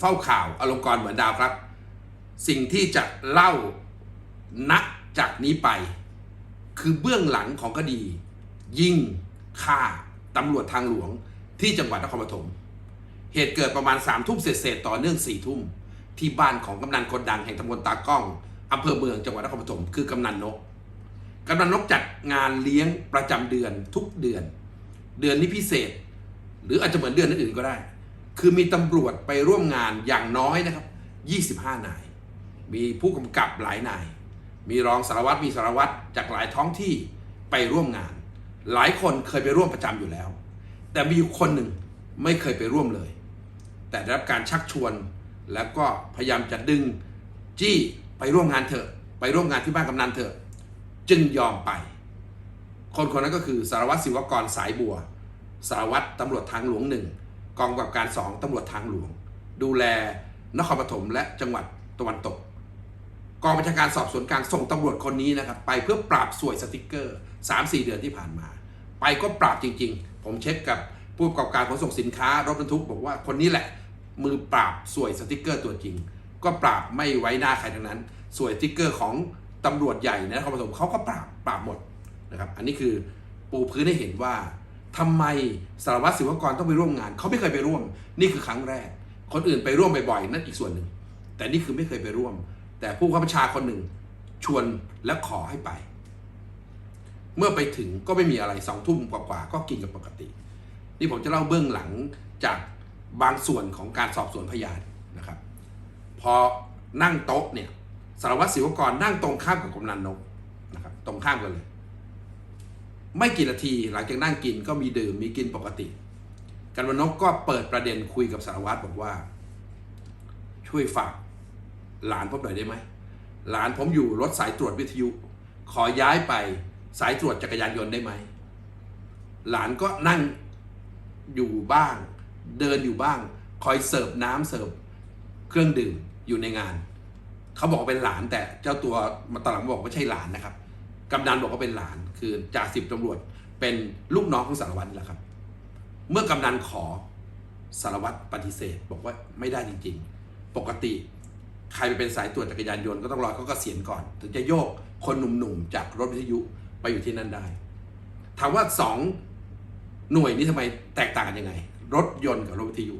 เฝ้าข่าวอลงกรณ์เหมือนดาวครับ สิ่งที่จะเล่าณจากนี้ไป คือเบื้องหลังของคดี ยิงฆ่าตำรวจทางหลวงที่จังหวัดนครปฐมเหตุเกิดประมาณ3ามทุ่มเศษๆต่อเนื่อง4ี่ทุ่มที่บ้านของกำนันคนดังแห่งตำบลตากล้องอำเภอเมืองจังหวัดนครปฐมคือกำนันนกกำนันนกจัดงานเลี้ยงประจำเดือนทุกเดือน เดือนนี้พิเศษ หรืออาจจะเหมือนเดือนอื่นก็ได้ คือมีตำรวจไปร่วมงานอย่างน้อยนะครับ 25 นาย มีผู้กำกับหลายนาย มีรองสารวัตร มีสารวัตรจากหลายท้องที่ไปร่วมงาน หลายคนเคยไปร่วมประจำอยู่แล้ว แต่มีอยู่คนหนึ่งไม่เคยไปร่วมเลย แต่ได้รับการชักชวน แล้วก็พยายามจะดึงจี้ไปร่วมงานเถอะ ไปร่วมงานที่บ้านกำนันเถอะ จึงยอมไป คนคนนั้นก็คือสารวัตรศิวกรสายบัว สารวัตรตำรวจทางหลวงหนึ่ง กองกำกับการสองตำรวจทางหลวง ดูแลนครปฐมและจังหวัดตะวันตก กองบัญชาการสอบสวนกลางส่งตำรวจคนนี้นะครับ ไปเพื่อปราบสวยสติกเกอร์ 3-4 เดือนที่ผ่านมา ไปก็ปราบจริง ๆ ผมเช็คกับผู้ประกอบการขนส่งสินค้ารถบรรทุกบอกว่าคนนี้แหละ มือปราบสวยสติกเกอร์ตัวจริง ก็ปราบไม่ไว้หน้าใครทั้งนั้น สวยสติกเกอร์ของตำรวจใหญ่นนครปฐมเขาก็ปราบปราบหมดนะครับ อันนี้คือปูพื้นให้เห็นว่า ทำไมสารวัตรศิวกรต้องไปร่วมงาน เขาไม่เคยไปร่วม นี่คือครั้งแรก คนอื่นไปร่วมบ่อยๆนั่นอีกส่วนหนึ่ง แต่นี่คือไม่เคยไปร่วม แต่ผู้ข้าบัญชาคนหนึ่งชวนและขอให้ไป เมื่อไปถึงก็ไม่มีอะไรสองทุ่มกว่าๆก็กินกันปกติ นี่ผมจะเล่าเบื้องหลังจากบางส่วนของการสอบสวนพยานนะครับ พอนั่งโต๊ะเนี่ยสารวัตรศิวกรนั่งตรงข้ามกับกำนันนกนะครับตรงข้ามกันเลย ไม่กี่นาทีหลังจากนั่งกินก็มีดื่มมีกินปกติ กันวนนกก็เปิดประเด็นคุยกับสารวัตรบอกว่า ช่วยฝากหลานผมหน่อยได้ไหมหลานผมอยู่รถสายตรวจวิทยุ ขอย้ายไปสายตรวจจักรยานยนต์ได้ไหมหลานก็นั่งอยู่บ้าง เดินอยู่บ้าง คอยเสิร์ฟน้ำเสิร์ฟเครื่องดื่มอยู่ในงาน เขาบอกเป็นหลานแต่เจ้าตัวมาตลังบอกว่าไม่ใช่หลานนะครับ กำนันบอกว่าเป็นหลาน คือจ่าสิบตำรวจเป็นลูกน้องของสารวัตรนี่แหละครับ เมื่อกำนันขอสารวัตรปฏิเสธ บอกว่าไม่ได้จริง ๆ ปกติใครไปเป็นสายตรวจจักรยานยนต์ก็ต้องรอเขาเกษียณก่อน ถึงจะโยกคนหนุ่มๆ จากรถวิทยุไปอยู่ที่นั่นได้ ถามว่าสองหน่วยนี้ทำไมแตกต่างกันยังไง รถยนต์กับรถวิทยุ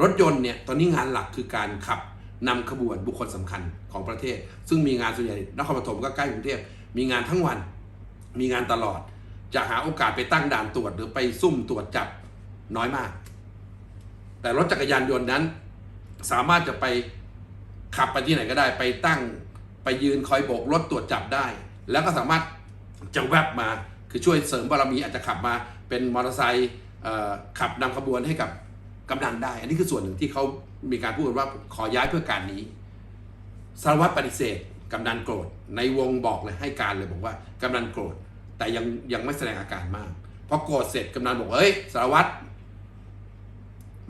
รถยนต์เนี่ยตอนนี้งานหลักคือการขับนำขบวนบุคคลสำคัญของประเทศ ซึ่งมีงานส่วนใหญ่นครปฐมก็ใกล้กรุงเทพ มีงานทั้งวัน มีงานตลอด จะหาโอกาสไปตั้งด่านตรวจหรือไปซุ่มตรวจจับน้อยมาก แต่รถจักรยานยนต์นั้น สามารถจะไปขับไปที่ไหนก็ได้ ไปตั้งไปยืนคอยโบกรถตรวจจับได้ แล้วก็สามารถจะแวบมาคือช่วยเสริมบารมีอาจจะขับมาเป็นมอเตอร์ไซค์ขับนำขบวนให้กับกำนันได้ อันนี้คือส่วนหนึ่งที่เขามีการพูดว่าขอย้ายเพื่อการนี้สารวัตรปฏิเสธ กำนันโกรธในวงบอกเลยให้การเลยบอกว่ากำนันโกรธแต่ยังยังไม่แสดงอาการมากพอโกรธเสร็จกำนันบอกว่าเฮ้ยสารวัตร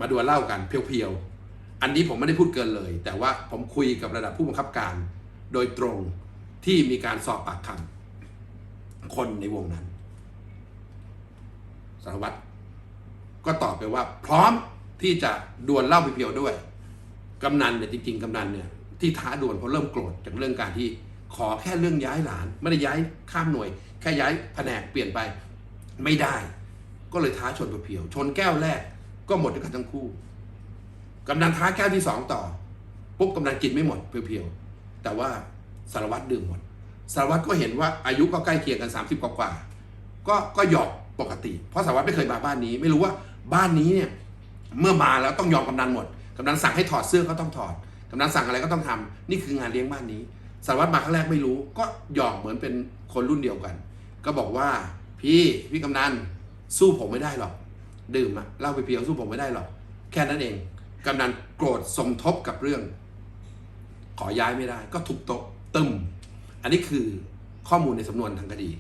มาดูเล่ากันเพียวๆอันนี้ผมไม่ได้พูดเกินเลย แต่ว่าผมคุยกับระดับผู้บังคับการ โดยตรงที่มีการสอบปากคำคนในวงนั้นสารวัตรก็ตอบไปว่าพร้อมที่จะดวลเล่าเพียวๆด้วยกำนันเนี่ยจริงๆกำนันเนี่ย ที่ท้าดวลเพราะเริ่มโกรธจากเรื่องการที่ขอแค่เรื่องย้ายหลาน ไม่ได้ย้ายข้ามหน่วย แค่ย้ายแผนกเปลี่ยนไปไม่ได้ ก็เลยท้าชนเพียวชนแก้วแรกก็หมดด้วยกันทั้งคู่กำนันท้าแก้วที่สองต่อปุ๊บกำนันกินไม่หมดเพียวๆแต่ว่าสารวัตรดื่มหมดสารวัตรก็เห็นว่าอายุก็ใกล้เคียงกัน 30 กว่ากว่าก็ก็หยอกปกติ เพราะสารวัตรไม่เคยมาบ้านนี้ ไม่รู้ว่าบ้านนี้เนี่ยเมื่อมาแล้วต้องยอมกำนันหมดกำนันสั่งให้ถอดเสื้อก็ต้องถอด กำนันสั่งอะไรก็ต้องทำนี่คืองานเลี้ยงบ้านนี้สารวัตรมาครั้งแรกไม่รู้ ก็หยอกเหมือนเป็นคนรุ่นเดียวกัน ก็บอกว่าพี่พี่กำนันสู้ผมไม่ได้หรอก ดื่มอะเล้าไปเพียวสู้ผมไม่ได้หรอก แค่นั้นเองกำนันโกรธสมทบกับเรื่อง ขอย้ายไม่ได้ ก็ทุบโต๊ะตึมอันนี้คือข้อมูลในสำนวนทางคดี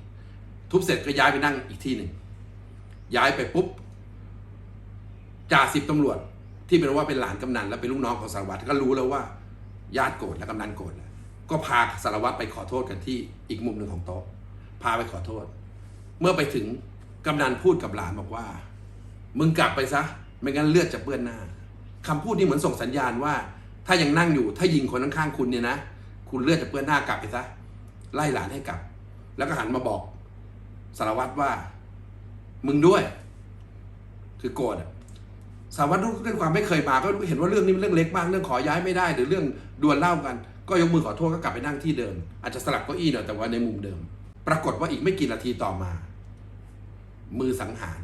ทุบเสร็จก็ย้ายไปนั่งอีกที่หนึ่งย้ายไปปุ๊บจ่าสิบตำรวจ ที่เป็นว่าเป็นหลานกำนันและเป็นลูกน้องของสารวัตรก็รู้แล้วว่าญาติโกรธและกำนันโกรธแล้วก็พาสารวัตรไปขอโทษกันที่อีกมุมหนึ่งของโต๊ะ พาไปขอโทษ เมื่อไปถึงกำนันพูดกับหลานบอกว่า มึงกลับไปซะ ไม่งั้นเลือดจะเปื้อนหน้าคำพูดนี้เหมือนส่งสัญญาณว่า ถ้ายังนั่งอยู่ถ้ายิงคนข้างๆคุณเนี่ยนะคุณเลือดจะเปื้อนหน้ากลับไปซะไล่หลานให้กลับ แล้วก็หันมาบอกสารวัตรว่า มึงด้วย คือโกรธอะ สารวัตรด้วยความไม่เคยมาก็เห็นว่าเรื่องนี้มันเรื่องเล็กมากเรื่องขอย้ายไม่ได้ หรือเรื่องดวลเล่ากัน ก็ยกมือขอโทษก็กลับไปนั่งที่เดิม อาจจะสลับเก้าอี้หน่อยแต่ว่าในมุมเดิม ปรากฏว่าอีกไม่กี่นาทีต่อมา มือสังหาร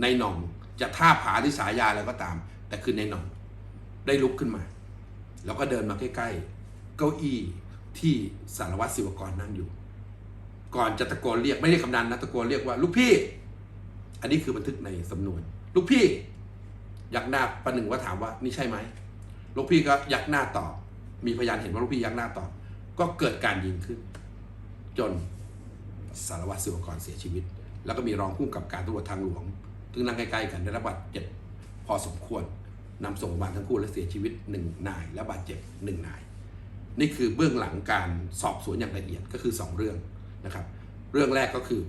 ในหน่องจะท่าผาหรือฉายาอะไรก็ตาม แต่คือในหน่อง ได้ลุกขึ้นมา แล้วก็เดินมาใกล้ๆ เก้าอี้ที่สารวัตรศิวกรนั่งอยู่ ก่อนจะตะโกนเรียกไม่ได้คำนันนะตะโกนเรียกว่า ลูกพี่ อันนี้คือบันทึกในสำนวน ลูกพี่ ยักหน้าประหนึ่งว่าถามว่านี่ใช่ไหมลูกพี่ก็ยักหน้าตอบมีพยานเห็นว่าลูกพี่ยักหน้าตอบก็เกิดการยิงขึ้น จนสารวัตรศิวกรเสียชีวิต แล้วก็มีรองผู้กับการตำรวจทางหลวงซึ่งนั่งใกล้ๆกันได้รับบาดเจ็บพอสมควรนำส่งโรงพยาบาลทั้งคู่และเสียชีวิตหนึ่งนาย และบาดเจ็บหนึ่งนาย นี่คือเบื้องหลังการสอบสวนอย่างละเอียดก็คือ 2 เรื่องนะครับ เรื่องแรกก็คือ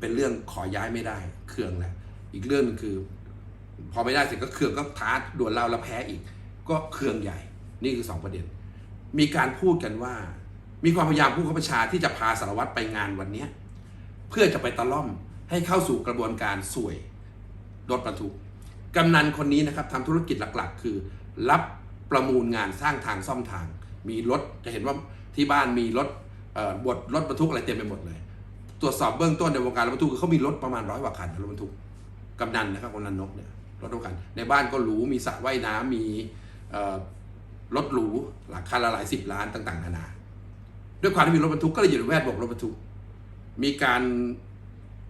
เป็นเรื่องขอย้ายไม่ได้เคืองแหละอีกเรื่องนึงคือ พอไม่ได้เสร็จก็เคืองก็ท้าดวลเล่าแล้วแพ้อีก ก็เคืองใหญ่ นี่คือ 2 ประเด็น มีการพูดกันว่า มีความพยายามผู้ข้าราชการที่จะพาสารวัตรไปงานวันนี้เพื่อจะไปตะล่อมให้เข้าสู่กระบวนการสวยรถบรรทุกกำนันคนนี้นะครับทำธุรกิจหลักๆ คือ รับประมูลงานสร้างทางซ่อมทาง มีรถจะเห็นว่าที่บ้านมีรถบดรถบรรทุกอะไรเต็มไปหมดเลย ตรวจสอบเบื้องต้นในวงการรถบรรทุกคือเขามีรถประมาณร้อยกว่าคันรถบรรทุกกำนันนะครับกำนันนกเนี่ย รถทุกคัน ในบ้านก็หรูมีสระว่ายน้ำมีรถหรูหลักคันละหลายสิบล้านต่าง ๆ นานาด้วยความที่มีรถบรรทุกก็เลยอยู่ในแวดวงรถบรรทุก มีการ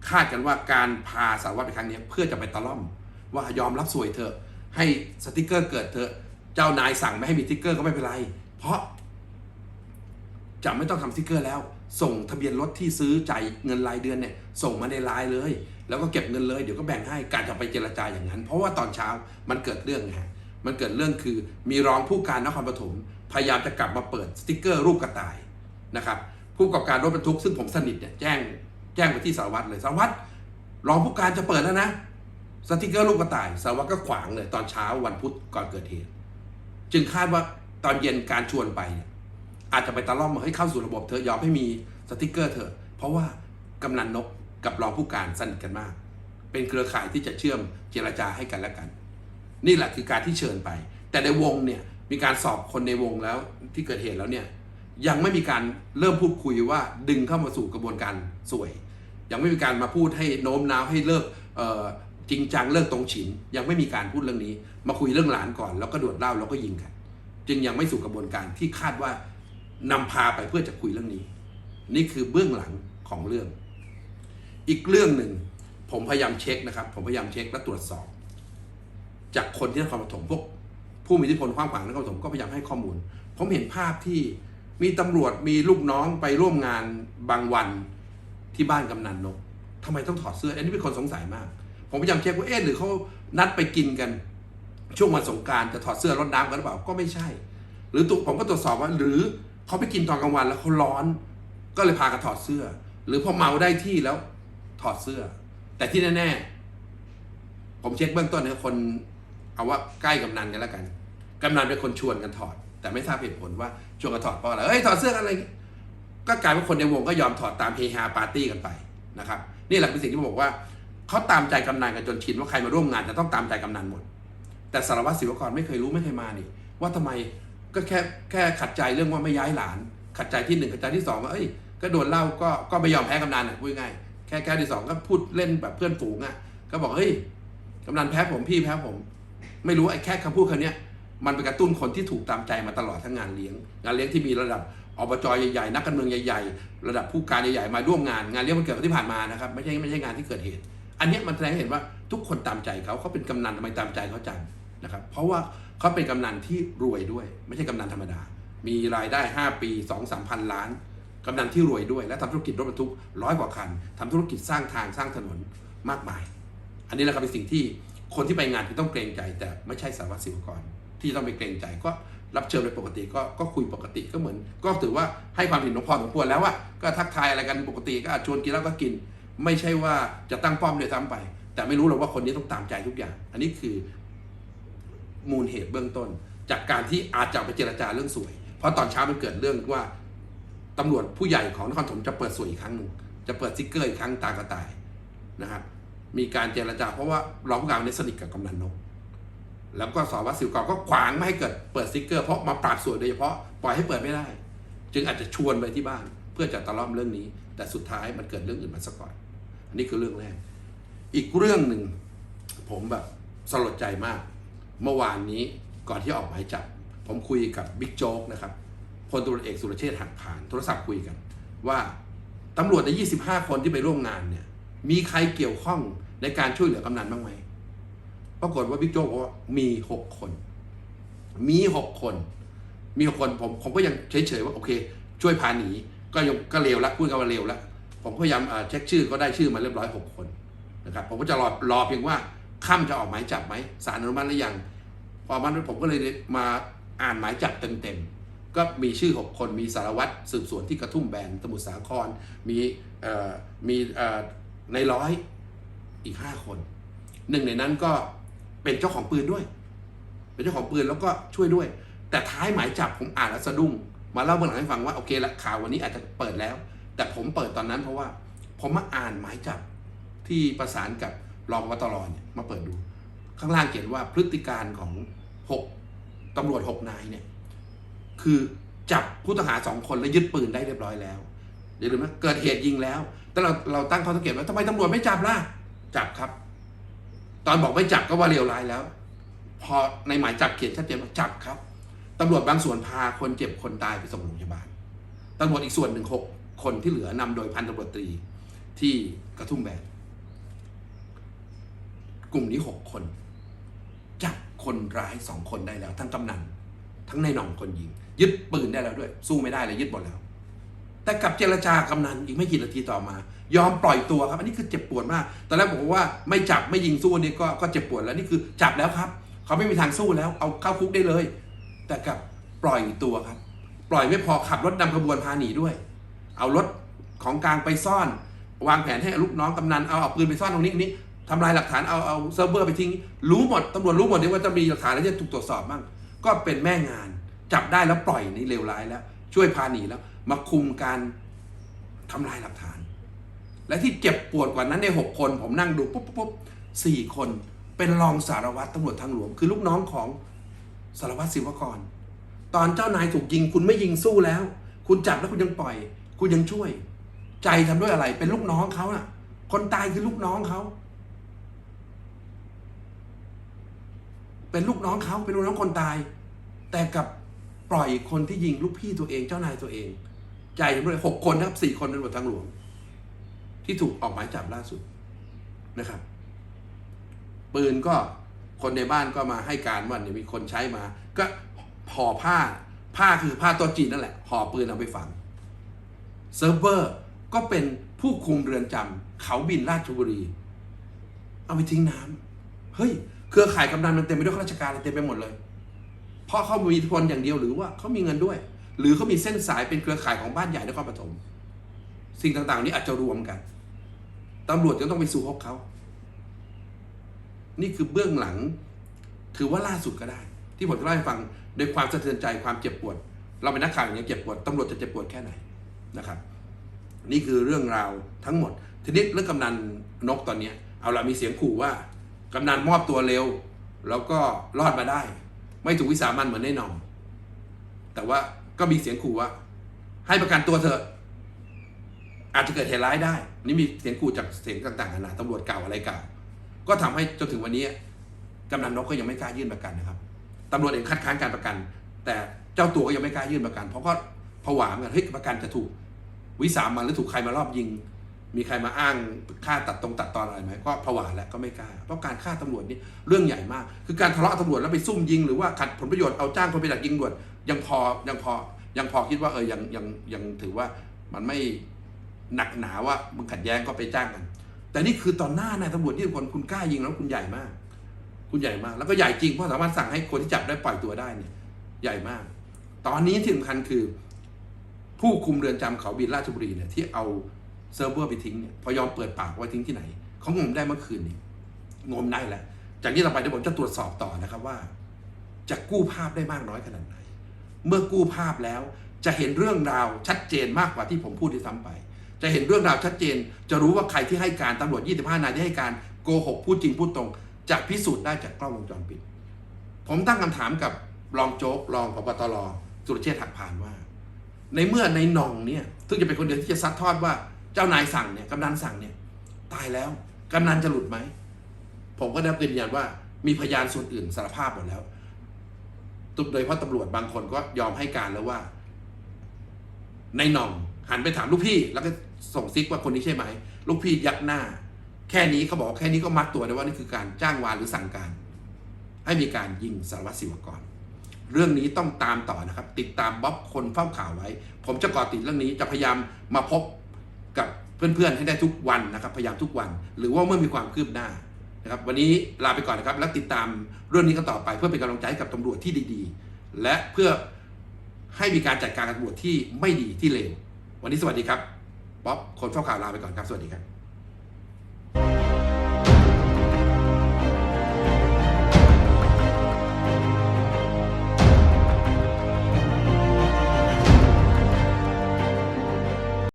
คาดกันว่าการพาสารวัตรไปครั้งนี้เพื่อจะไปตะล่อม ว่ายอมรับสวยเถอะให้สติกเกอร์เกิดเถอะเจ้านายสั่งไม่ให้มีสติกเกอร์ก็ไม่เป็นไร เพราะจะไม่ต้องทำสติกเกอร์แล้ว ส่งทะเบียนรถที่ซื้อจ่ายเงินรายเดือนเนี่ยส่งมาในไลน์เลย แล้วก็เก็บเงินเลยเดี๋ยวก็แบ่งให้การจะไปเจรจาอย่างนั้น เพราะว่าตอนเช้ามันเกิดเรื่องไงมันเกิดเรื่องคือมีรองผู้การนครปฐมพยายามจะกลับมาเปิดสติกเกอร์รูปกระต่ายนะครับผู้ประกอบการรถบรรทุกซึ่งผมสนิทเนี่ยแจ้งแจ้งไปที่สารวัตรเลยสารวัตรรองผู้การจะเปิดแล้วนะสติกเกอร์ลูกกระต่ายสารวัตรก็ขวางเลยตอนเช้าวันพุธก่อนเกิดเหตุ จึงคาดว่าตอนเย็นการชวนไปเนี่ย อาจจะไปตะล่อมมาให้เข้าสู่ระบบเธอยอมให้มีสติกเกอร์เถอเพราะว่ากำนันนกกับรองผู้การสนิทกันมาก เป็นเครือข่ายที่จะเชื่อมเจรจาให้กันและกัน นี่แหละคือการที่เชิญไป แต่ในวงเนี่ยมีการสอบคนในวงแล้วที่เกิดเหตุแล้วเนี่ยยังไม่มีการเริ่มพูดคุยว่าดึงเข้ามาสู่กระบวนการสวย ยังไม่มีการมาพูดให้โน้มน้าวให้เลิกจริงจังเลิกตรงฉิน ยังไม่มีการพูดเรื่องนี้ มาคุยเรื่องหลานก่อน แล้วก็ดวดเล้าแล้วก็ยิงกัน จึงยังไม่สู่กระบวนการที่คาดว่า นำพาไปเพื่อจะคุยเรื่องนี้ นี่คือเบื้องหลังของเรื่อง อีกเรื่องหนึ่งผมพยายามเช็คนะครับ ผมพยายามเช็คและตรวจสอบ จากคนที่นครปฐมพวกผู้มีอิทธิพลขว้างขวางนครปฐมก็พยายามให้ข้อมูล ผมเห็นภาพที่มีตำรวจมีลูกน้องไปร่วมงานบางวันที่บ้านกำนันนกทำไมต้องถอดเสื้อ อันนี้เป็นคนสงสัยมาก ผมพยายามเช็คว่าเอ๊ะหรือเขานัดไปกินกัน ช่วงวันสงการจะถอดเสื้อรดน้ำกันหรือเปล่าก็ไม่ใช่ หรือตัวผมก็ตรวจสอบว่าหรือ เขาไปกินตอนกลางวันแล้วเขาร้อน ก็เลยพากันถอดเสื้อ หรือพอเมาได้ที่แล้ว ถอดเสื้อ แต่ที่แน่ๆผมเช็คเบื้องต้นนะคน เอาว่าใกล้กำนันกันแล้วกันกำนันเป็นคนชวนกันถอด แต่ไม่ทราบเหตุผลว่าชวนกันถอดเพราะอะไรเอ้ยถอดเสื้ออะไรก็กลายเป็นคนในวงก็ยอมถอดตามเฮฮาปาร์ตี้กันไปนะครับนี่แหละเป็นสิ่งที่ผมบอกว่าเขาตามใจกำนันกันจนชินว่าใครมาร่วมงานจะต้องตามใจกำนันหมด แต่สารวัตรศิวกรไม่เคยรู้ไม่เคยมานี่ว่าทำไม ก็แค่แค่ขัดใจเรื่องว่าไม่ย้ายหลาน ขัดใจที่หนึ่งขัดใจที่สองว่าเอ้ยก็โดนเล่าก็ก็ไม่ยอมแพ้กำนันอะพูดง่ายแค่แค่ที่สองก็พูดเล่นแบบเพื่อนฝูงอะก็บอกเฮ้ยกำนันแพ้ผมพี่แพ้ผม ไม่รู้ไอ้แค่คำพูดคำเนี้ยมันไปกระตุ้นคนที่ถูกตามใจมาตลอดทั้งงานเลี้ยง งานเลี้ยงที่มีระดับอบจใหญ่ๆนักการเมืองใหญ่ๆ ระดับผู้การใหญ่ๆมาร่วมงานงานเลี้ยงมันเกิดที่ผ่านมานะครับไม่ใช่ไม่ใช่งานที่เกิดเหตุ อันนี้มันแสดงให้เห็นว่าทุกคนตามใจเขาเขาเป็นกำนันทำไมตามใจเขาจังนะครับ เพราะว่า เขาเป็นกำนันที่รวยด้วย ไม่ใช่กำนันธรรมดา มีรายได้ 5 ปี 2 3พันล้าน กำนันที่รวยด้วย และทำธุรกิจรถบรรทุกร้อยกว่าคันทำธุรกิจสร้างทางสร้างถนนมากมาย อันนี้แหละครับเป็นสิ่งที่คนที่ไปงานที่ต้องเกรงใจ แต่ไม่ใช่สารวัตรศิวกร ที่ต้องไปเกรงใจก็รับเชิญโดยปกติก็ก็คุยปกติก็เหมือน ก็ถือว่าให้ความเห็นของพอสมควรแล้วว่าก็ทักทายอะไรกันปกติก็อาชวนกินแล้วก็กิน ไม่ใช่ว่าจะตั้งป้อมเลยซ้ำไป แต่ไม่รู้หรอกว่าคนนี้ต้องตามใจทุกอย่าง อันนี้คือ มูลเหตุเบื้องต้น จากการที่อาจจะไปเจรจาเรื่องสวย เพราะตอนเช้ามันเกิดเรื่องว่าตำรวจผู้ใหญ่ของนครปฐมจะเปิดสวยอีกครั้งหนึ่งจะเปิดสติกเกอร์อีกครั้งตากระต่ายนะครับมีการเจรจาเพราะว่ารองผู้การเนี่ยสนิทกับกำนันนกแล้วก็สอบวัสดิ์สิวกรก็ขวางไม่ให้เกิดเปิดสติกเกอร์เพราะมาปราบสวยโดยเฉพาะปล่อยให้เปิดไม่ได้ จึงอาจจะชวนไปที่บ้าน เพื่อจะตะล่อมเรื่องนี้ แต่สุดท้ายมันเกิดเรื่องอื่นมาซะก่อน อันนี้คือเรื่องแรก อีกเรื่องหนึ่งผมแบบสลดใจมาก เมื่อวานนี้ก่อนที่ออกหมายจับ ผมคุยกับบิ๊กโจ๊กนะครับพลตำรวจเอกสุรเชษฐ์หักผ่านโทรศัพท์คุยกัน ว่าตำรวจใน 25 คนที่ไปร่วมงานเนี่ยมีใครเกี่ยวข้องในการช่วยเหลือกำนันบ้างไหมปรากฏว่าบิ๊กโจ๊กบอกว่ามีหกคน มีหกคน มีหกคนผมผมก็ยังเฉยๆว่าโอเค ช่วยพาหนีก็ยังก็เร็วละพูดกันว่าเร็วละผมพยายามเอ่อเช็คชื่อก็ได้ชื่อมาเรียบร้อยหกคนนะครับผมก็จะรอรอเพียงว่า ค่ำจะออกหมายจับไหมสารอนุมัติหรือยังพออนุมันผมก็เลยมาอ่านหมายจับเต็มๆ ก็มีชื่อหกคนมีสารวัตรสืบสวนที่กระทุ่มแบนสมุทรสาคร มีมีในร้อยอีกห้าคน หนึ่งในนั้นก็เป็นเจ้าของปืนด้วย เป็นเจ้าของปืนแล้วก็ช่วยด้วย แต่ท้ายหมายจับผมอ่านแล้วสะดุ้ง มาเล่าเบื้องหลังให้ฟังว่าโอเคละข่าววันนี้อาจจะเปิดแล้ว แต่ผมเปิดตอนนั้นเพราะว่าผมมาอ่านหมายจับที่ประสานกับ รองวตรเนี่ยมาเปิดดู ข้างล่างเขียนว่าพฤติการของหกตำรวจหกนายเนี่ยคือจับผู้ต้องหาสองคนแล้วยึดปืนได้เรียบร้อยแล้วอย่าลืมนะเกิดเหตุยิงแล้ว แต่เราเราตั้งข้อสังเกตว่าทำไมตำรวจไม่จับล่ะจับครับ ตอนบอกไม่จับก็ว่าเลวร้ายแล้ว พอในหมายจับเขียนชัดเจนว่าจับครับตำรวจบางส่วนพาคนเจ็บคนตายไปส่งโรงพยาบาลตำรวจอีกส่วนหนึ่งหกคนที่เหลือนำโดยพันตำรวจตรีที่กระทุ่มแบน กลุ่มนี้หกคน จับคนร้ายสองคนได้แล้ว ทั้งกำนันทั้งในายหน่องคนยิง ยึดปืนได้แล้วด้วย สู้ไม่ได้เลยยึดหมดแล้ว แต่กับเจรจากำนันอีกไม่กี่นาทีต่อมา ยอมปล่อยตัวครับ อันนี้คือเจ็บปวดมากตอนแรกผมบอกว่าไม่จับไม่ยิงสู้นี่ก็ก็เจ็บปวดแล้วนี่คือจับแล้วครับ เขาไม่มีทางสู้แล้ว เอาเข้าคุกได้เลย แต่กับปล่อยตัวครับ ปล่อยไม่พอขับรถนำขบวนพาหนีด้วย เอารถของกลางไปซ่อน วางแผนให้ลูกน้องกำนันเอาเอาปืนไปซ่อนตรงนี้นี้ ทำลายหลักฐานเอาเอาเซิร์ฟเวอร์ไปทิ้ง รู้หมดตำรวจรู้หมดเลยว่าจะมีหลักฐานแล้วจะถูกตรวจสอบบ้างก็เป็นแม่งานจับได้แล้วปล่อยนี่เลวร้ายแล้ว ช่วยพาหนีแล้ว มาคุมการทำลายหลักฐาน และที่เจ็บปวดกว่านั้นในหกคนผมนั่งดูปุ๊บปุ๊บปุ๊บสี่คนเป็นรองสารวัตรตำรวจทางหลวง คือลูกน้องของสารวัตรศิวกร ตอนเจ้านายถูกยิงคุณไม่ยิงสู้แล้ว คุณจับแล้วคุณยังปล่อย คุณยังช่วย ใจทำด้วยอะไรเป็นลูกน้องเขาน่ะ คนตายคือลูกน้องเขา เป็นลูกน้องเขาเป็นลูกน้องคนตาย แต่กับปล่อยคนที่ยิงลูกพี่ตัวเองเจ้านายตัวเองใจทำด้วยหกคนนะครับสี่คนเป็นตำรวจทางหลวง ที่ถูกออกหมายจับล่าสุดนะครับ ปืนก็คนในบ้านก็มาให้การว่าเนี่ยมีคนใช้มา ก็ห่อผ้าผ้าคือผ้าตัวจีนนั่นแหละห่อปืนเอาไปฝังเซิร์ฟเวอร์ก็เป็นผู้คุมเรือนจำเขาบินราชบุรี เอาไปทิ้งน้ำเฮ้ย เครือข่ายกำนันมันเต็มไปด้วยข้าราชการเต็มไปหมดเลย เพราะเขามีอิทธิพลอย่างเดียวหรือว่าเขามีเงินด้วย หรือเขามีเส้นสายเป็นเครือข่ายของบ้านใหญ่นครปฐมสิ่งต่างๆ นี้อาจจะรวมกันตำรวจจะต้องไปสู้ฮกเขานี่คือเบื้องหลัง ถือว่าล่าสุดก็ได้ ที่ผมจะเล่าให้ฟังโดยความสะเทือนใจความเจ็บปวด เราเป็นนักข่าวอย่างนี้เจ็บปวดตำรวจจะเจ็บปวดแค่ไหนนะครับ นี่คือเรื่องราวทั้งหมด ทีนี้เรื่องกำนันนกตอนนี้ เอาละมีเสียงขู่ว่า กำนันมอบตัวเร็ว แล้วก็รอดมาได้ ไม่ถูกวิสามันเหมือนในหนองแต่ว่าก็มีเสียงขู่ว่า ให้ประกันตัวเถอะ อาจจะเกิดเหตุร้ายได้ นี่มีเสียงขู่จากเสียงต่างๆนานาตำรวจเก่าอะไรเก่า ก็ทำให้จนถึงวันนี้กำนันนกก็ยังไม่กล้ายื่นประกันนะครับตำรวจเองคัดค้านการประกัน แต่เจ้าตัวก็ยังไม่กล้ายื่นประกัน เพราะก็ผวาเหมือนกันเฮ้ยประกันจะถูก วิสามันหรือถูกใครมารอบยิง มีใครมาอ้างฆ่าตัดตรงตัดตอนอะไรไหมก็ผวาแล้วก็ไม่กล้าเพราะการฆ่าตำรวจนี่เรื่องใหญ่มาก คือการทะเลาะตำรวจแล้วไปซุ่มยิงหรือว่าขัดผลประโยชน์เอาจ้างคนไปดักยิงตำรวจยังพอยังพอยังพอคิดว่าเออยังยังยังถือว่ามันไม่หนักหนาว่ามึงขัดแย้งก็ไปจ้างกัน แต่นี่คือตอนหน้านายตำรวจที่คนคุณกล้ายิงแล้วคุณใหญ่มาก คุณใหญ่มาก แล้วก็ใหญ่จริงเพราะสามารถสั่งให้คนที่จับได้ปล่อยตัวได้เนี่ยใหญ่มาก ตอนนี้ที่สำคัญคือ ผู้คุมเรือนจำเขาบินราชบุรีเนี่ยที่เอา เซิร์ฟเวอร์ไปทิ้งเนี่ยพอยอมเปิดปากว่าทิ้งที่ไหนเขางมได้เมื่อคืนนี้งมได้แล้วจากนี้ต่อไปเดี๋ยวผมจะตรวจสอบต่อนะครับว่า จะกู้ภาพได้มากน้อยขนาดไหน เมื่อกู้ภาพแล้วจะเห็นเรื่องราวชัดเจนมากกว่าที่ผมพูดที่ซ้ำไป จะเห็นเรื่องราวชัดเจน จะรู้ว่าใครที่ให้การตำรวจ 25 นายที่ให้การโกหกพูดจริงพูดตรงจะพิสูจน์ได้จากกล้องวงจรปิด ผมตั้งคำถามกับรองโจ๊กรองพบตรสุรเชษฐ์หักพานว่า ในเมื่อในหนองเนี่ยซึ่งจะเป็นคนเดียวที่จะซัดทอดว่า เจ้านายสั่งเนี่ยกำนันสั่งเนี่ย ตายแล้วกำนันจะหลุดไหม ผมก็ได้ยืนยันว่ามีพยานส่วนอื่นสารภาพหมดแล้วตุโดยเฉพาะตำรวจบางคนก็ยอมให้การแล้วว่า ในหน่องหันไปถามลูกพี่ แล้วก็ส่งซิกว่าคนนี้ใช่ไหม ลูกพี่ยักหน้า แค่นี้เขาบอกแค่นี้ก็มัดตัวได้ว่านี่คือการจ้างวานหรือสั่งการ ให้มีการยิงสารวัตรสิวกร เรื่องนี้ต้องตามต่อนะครับ ติดตามบ๊อบคนเฝ้าข่าวไว้ ผมจะกาะติดเรื่องนี้จะพยายามมาพบ กับเพื่อนๆ ให้ได้ทุกวันนะครับ พยายามทุกวัน หรือว่าเมื่อมีความคืบหน้านะครับ วันนี้ลาไปก่อนนะครับ แล้วติดตามเรื่องนี้กันต่อไป เพื่อเป็นกำลังใจกับตำรวจที่ดีๆ และเพื่อให้มีการจัดการตำรวจที่ไม่ดีที่เลววันนี้สวัสดีครับ ป๊อปคนเฝ้าข่าวลาไปก่อนครับ สวัสดีครับ